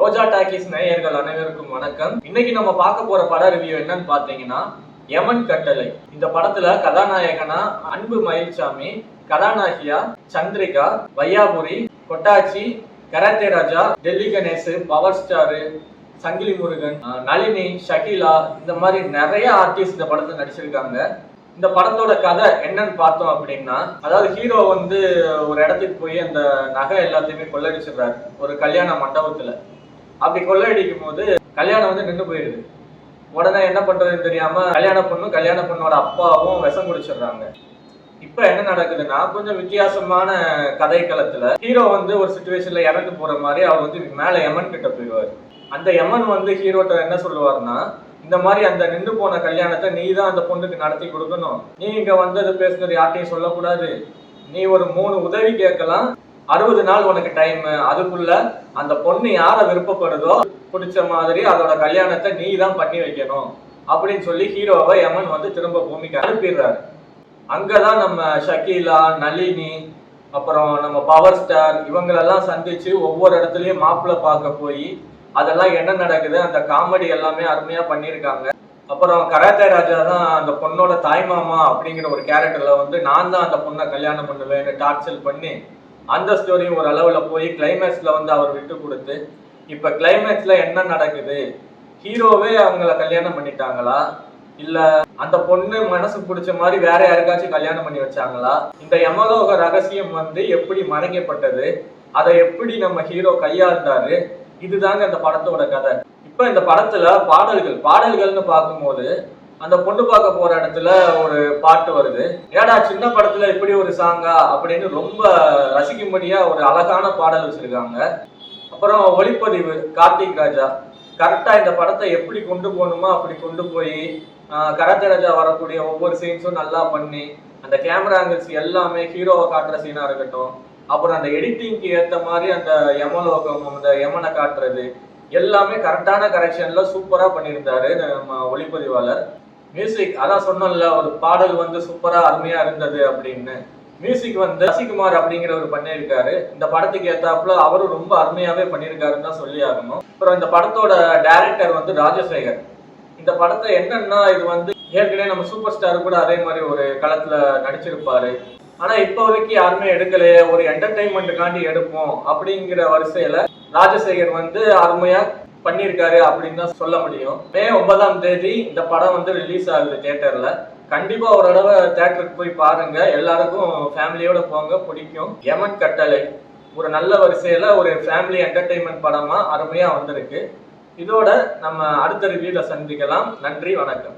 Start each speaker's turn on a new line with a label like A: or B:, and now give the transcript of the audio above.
A: ரோஜா talkies நேயர்கள் அனைவருக்கும் வணக்கம். இன்னைக்கு நம்ம பார்க்க போற பட ரிவ்யூ என்னன்னு பாத்தீங்கன்னா யமன் கட்டளை. இந்த படத்துல கதாநாயகனா Anbu Mayilsamy கதாநாயகியா Chandrika Vaiyapuri Kottachi karate Raja Delhi Ganesh power star Sangili Murugan Nalini Shakila இந்த மாதிரி நிறைய ஆர்டிஸ்ட் இந்த படத்துல நடிச்சிருக்காங்க. இந்த படத்தோட கதை என்னன்னு பார்த்தோம் அப்படின்னா அதாவது ஹீரோ வந்து ஒரு இடத்துக்கு போய் அந்த நகை எல்லாத்தையுமே கொள்ளடிச்சிடுறாரு. ஒரு கல்யாண மண்டபத்துல. அப்படி கொள்ளையடிக்கும் போது கல்யாணம் வந்து நின்று போயிடுது. உடனே என்ன பண்றதுன்னு தெரியாம கல்யாண பொண்ணும் கல்யாண பொண்ணோட அப்பாவும் விஷம் குடிச்சிடுறாங்க. இப்ப என்ன நடக்குதுன்னா கொஞ்சம் வித்தியாசமான கதைக்களத்துல ஹீரோ வந்து ஒரு சுச்சுவேஷன்ல இறந்து போற மாதிரி அவர் வந்து மேல யமன் கிட்ட போயிடுவார். அந்த யமன் வந்து ஹீரோட்ட என்ன சொல்லுவாருன்னா இந்த மாதிரி அந்த நின்று போன கல்யாணத்தை நீ தான் அந்த பொண்ணுக்கு நடத்தி கொடுக்கணும். நீ இங்க வந்தது பேசுனது யார்ட்டையும் சொல்லக்கூடாது. நீ ஒரு மூணு உதவி கேட்கலாம் அறுபது நாள் உனக்கு டைம் அதுக்குள்ள அந்த பொண்ணு யார விருப்பப்படுதோ பிடிச்ச மாதிரி அதோட கல்யாணத்தை நீ தான் பண்ணி வைக்கணும். அப்படின்னு சொல்லி ஹீரோவை யமன் வந்து திரும்ப பூமிக்கு அனுப்பிடுறாரு. அங்கதான் நம்ம ஷக்கீலா நளினி அப்புறம் நம்ம பவர் ஸ்டார் இவங்களெல்லாம் சந்திச்சு ஒவ்வொரு இடத்துலயும் மாப்பிள்ளை பார்க்க போய் அதெல்லாம் என்ன நடக்குது? அந்த காமெடி எல்லாமே அருமையா பண்ணியிருக்காங்க. அப்புறம் கராத்தே ராஜா தான் அந்த பொண்ணோட தாய்மாமா அப்படிங்கிற ஒரு கேரக்டர்ல வந்து நான் தான் அந்த பொண்ணை கல்யாணம் பண்ணுவேன்னு டார்ச்சல் பண்ணி அந்த ஸ்டோரியும் ஒரு அளவில் போய் கிளைமேக்ஸில் வந்து அவர் விட்டு கொடுத்து இப்போ கிளைமேக்ஸில் என்ன நடக்குது? ஹீரோவே அவங்கள கல்யாணம் பண்ணிட்டாங்களா? இல்லை அந்த பொண்ணு மனசு பிடிச்ச மாதிரி வேற யாருக்காச்சும் கல்யாணம் பண்ணி வச்சாங்களா? இந்த யமலோக ரகசியம் வந்து எப்படி மறைக்கப்பட்டது? அதை எப்படி நம்ம ஹீரோ கையாண்டாரு? இதுதாங்க இந்த படத்தோட கதை. இப்போ இந்த படத்துல பாடல்கள் பாடல்கள்னு பார்க்கும்போது அந்த பொண்ணு பார்க்க போற இடத்துல ஒரு பாட்டு வருது. ஏடா சின்ன படத்துல இப்படி ஒரு சாங்கா அப்படின்னு ரொம்ப ரசிக்கும்படியா ஒரு அழகான பாடல் வச்சிருக்காங்க. அப்புறம் ஒளிப்பதிவு கார்த்திக் ராஜா. கரெக்டா இந்த படத்தை எப்படி கொண்டு போகணுமோ அப்படி கொண்டு போய் கராத்தே ராஜா வரக்கூடிய ஒவ்வொரு சீன்ஸும் நல்லா பண்ணி அந்த கேமரா ஆங்கிள்ஸ் எல்லாமே ஹீரோவை காட்டுற சீனா இருக்கட்டும். அப்புறம் அந்த எடிட்டிங்க்கு ஏத்த மாதிரி அந்த யமலோகம் அந்த யமனை காட்டுறது எல்லாமே கரெக்டான கரெக்ஷன்ல சூப்பரா பண்ணியிருந்தாரு நம்ம ஒளிப்பதிவாளர். மியூசிக் அதான் சொன்னோம்ல ஒரு பாடல் வந்து சூப்பரா அருமையா இருந்தது அப்படின்னு. மியூசிக் வந்து ரசிகுமார் அப்படிங்கிறவர் பண்ணியிருக்காரு. இந்த படத்துக்கு ஏத்தாப்புல அவரும் ரொம்ப அருமையாவே பண்ணியிருக்காருன்னு தான் சொல்லி ஆகணும். அப்புறம் இந்த படத்தோட டைரக்டர் வந்து ராஜசேகர். இந்த படத்தை என்னன்னா இது வந்து ஏற்கனவே நம்ம சூப்பர் ஸ்டார் கூட அதே மாதிரி ஒரு களத்துல நடிச்சிருப்பாரு. ஆனா இப்போதைக்கு யாருமே எடுக்கலையே ஒரு என்டர்டைன்மெண்ட்டுக்காண்டி எடுப்போம் அப்படிங்கிற வரிசையில ராஜசேகர் வந்து அருமையா பண்ணியிருக்காரு அப்படின்னு தான் சொல்ல முடியும். மே ஒன்பதாம் தேதி இந்த படம் வந்து ரிலீஸ் ஆகுது தேட்டரில் கண்டிப்பா ஒரு தடவை தேட்டருக்கு போய் பாருங்க. எல்லாருக்கும் ஃபேமிலியோட போங்க பிடிக்கும். யமன் கட்டளை. ஒரு நல்ல வரிசையில ஒரு ஃபேமிலி என்டர்டைன்மெண்ட் படமா அருமையா வந்திருக்கு. இதோட நம்ம அடுத்த ரிவியூவில் சந்திக்கலாம். நன்றி வணக்கம்.